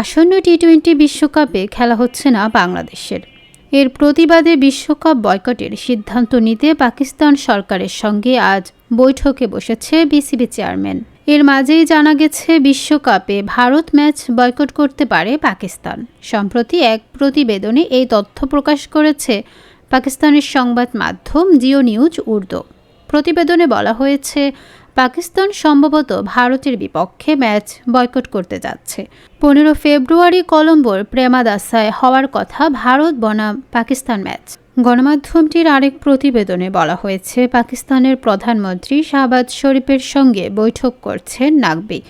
আসন্ন T twenty বিশ্বকাপে খেলা হচ্ছে না বাংলাদেশের। এর প্রতিবাদে বিশ্বকাপ বয়কটের সিদ্ধান্ত নিতে পাকিস্তান সরকারের সঙ্গে আজ বৈঠকে বসেছে বিসিবি চেয়ারম্যান। এর মাঝেই জানা গেছে, বিশ্বকাপে ভারত ম্যাচ বয়কট করতে পারে পাকিস্তান। সম্প্রতি এক প্রতিবেদনে এই তথ্য প্রকাশ করেছে পাকিস্তানের সংবাদ মাধ্যম জিও নিউজ উর্দু। প্রতিবেদনে বলা হয়েছে পাকিস্তান সম্ভবত ভারতের বিপক্ষে ম্যাচ বয়কট করতে যাচ্ছে। পনেরো ফেব্রুয়ারি কলম্বোর প্রেমাদাসায় হওয়ার কথা ভারত বনাম পাকিস্তান ম্যাচ। গণমাধ্যমটির আরেক প্রতিবেদনে বলা হয়েছে, পাকিস্তানের প্রধানমন্ত্রী শাহবাজ শরীফের সঙ্গে বৈঠক করছেন নাকবি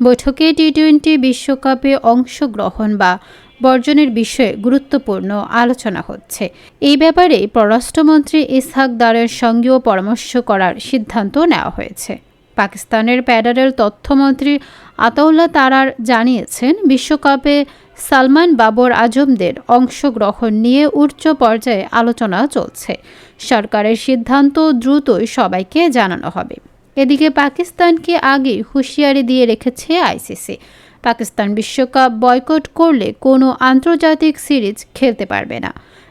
বৈঠকে টি টোয়েন্টি বিশ্বকাপে অংশগ্রহণ বা বর্জনের বিষয়ে গুরুত্বপূর্ণ আলোচনা হচ্ছে। এই ব্যাপারে পররাষ্ট্রমন্ত্রী ইসহাক দারের সঙ্গেও পরামর্শ করার সিদ্ধান্ত নেওয়া হয়েছে। পাকিস্তানের ফেডারেল তথ্যমন্ত্রী আতাউল্লাহ তারার জানিয়েছেন, বিশ্বকাপে সালমান বাবর আজমদের অংশগ্রহণ নিয়ে উচ্চ পর্যায়ে আলোচনা চলছে। সরকারের সিদ্ধান্ত দ্রুতই সবাইকে জানানো হবে। এদিকে পাকিস্তানকে আগে হুঁশিয়ারি দিয়ে রেখেছে আইসিসি। পাকিস্তান বিশ্বকাপ বয়কট করলে কোনো আন্তর্জাতিক সিরিজ খেলতে পারবে না।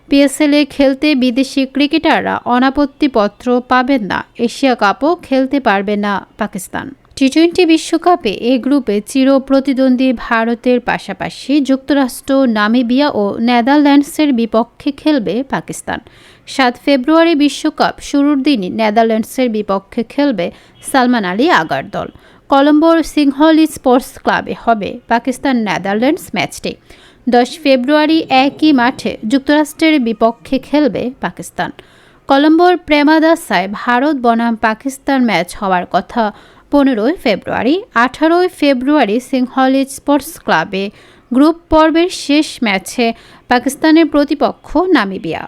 পিএসএলে খেলতে বিদেশি ক্রিকেটাররা অনাপত্তিপত্র পাবেন না। এশিয়া কাপও খেলতে পারবে না পাকিস্তান। টি টোয়েন্টি বিশ্বকাপে এ গ্রুপে চির প্রতিদ্বন্দ্বী ভারতের পাশাপাশি যুক্তরাষ্ট্র, নামিবিয়া ও নেদারল্যান্ডসের বিপক্ষে খেলবে পাকিস্তান। সাত ফেব্রুয়ারি বিশ্বকাপ শুরুর দিনই নেদারল্যান্ডসের বিপক্ষে খেলবে সালমান আলী আগার দল। কলম্বোর সিংহলি স্পোর্টস ক্লাবে হবে পাকিস্তান নেদারল্যান্ডস ম্যাচটি। দশ ফেব্রুয়ারি একই মাঠে যুক্তরাষ্ট্রের বিপক্ষে খেলবে পাকিস্তান। কলম্বোর প্রেমাদাসায় ভারত বনাম পাকিস্তান ম্যাচ হওয়ার কথা পনেরোই ফেব্রুয়ারি, আঠারোই ফেব্রুয়ারি সিংহলি স্পোর্টস ক্লাবে গ্রুপ পর্বের শেষ ম্যাচে পাকিস্তানের প্রতিপক্ষ নামিবিয়া।